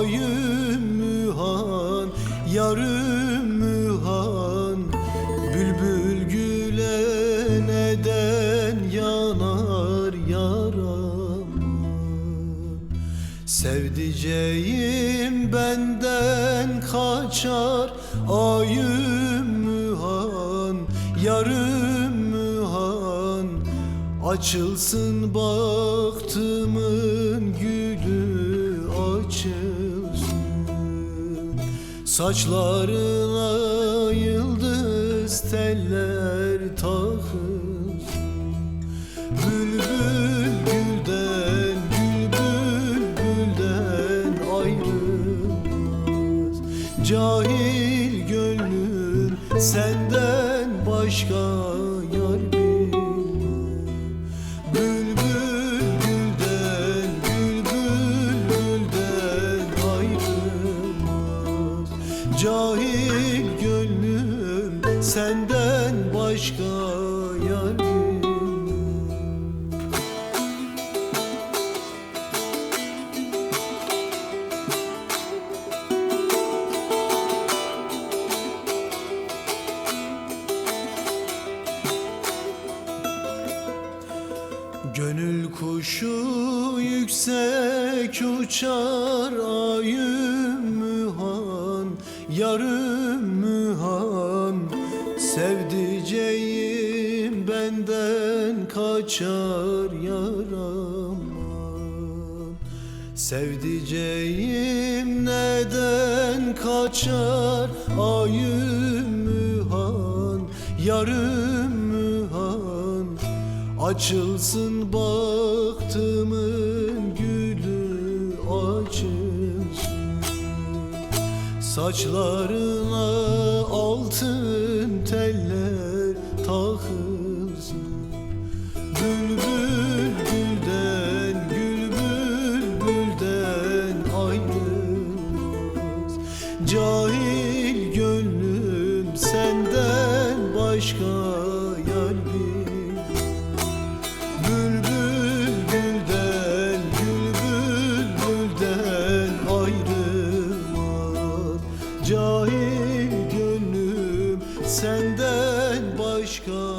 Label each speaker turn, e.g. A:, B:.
A: Ayım mühan, yarım mühan. Bülbül güle neden yanar yaram Sevdiceğim benden kaçar Ayım mühan, yarım mühan. Açılsın bahtımın gülü Saçlarına yıldız teller takılsın Bülbül gülden, gülbül gülden ayrılmaz. Cahil gönlüm senden başka Cahil gönlüm senden başka yar bilmez Gönül kuşu yüksek uçar ayım Yarım mühan Sevdiceğim benden kaçar yaram Sevdiceğim neden kaçar ayım mühan? Yarım mühan Açılsın bahtımın gülü açılsın Saçlarına altın teller takılsın. Bülbül gülden, gül bülbülden ayrılmaz. Cahil senden başka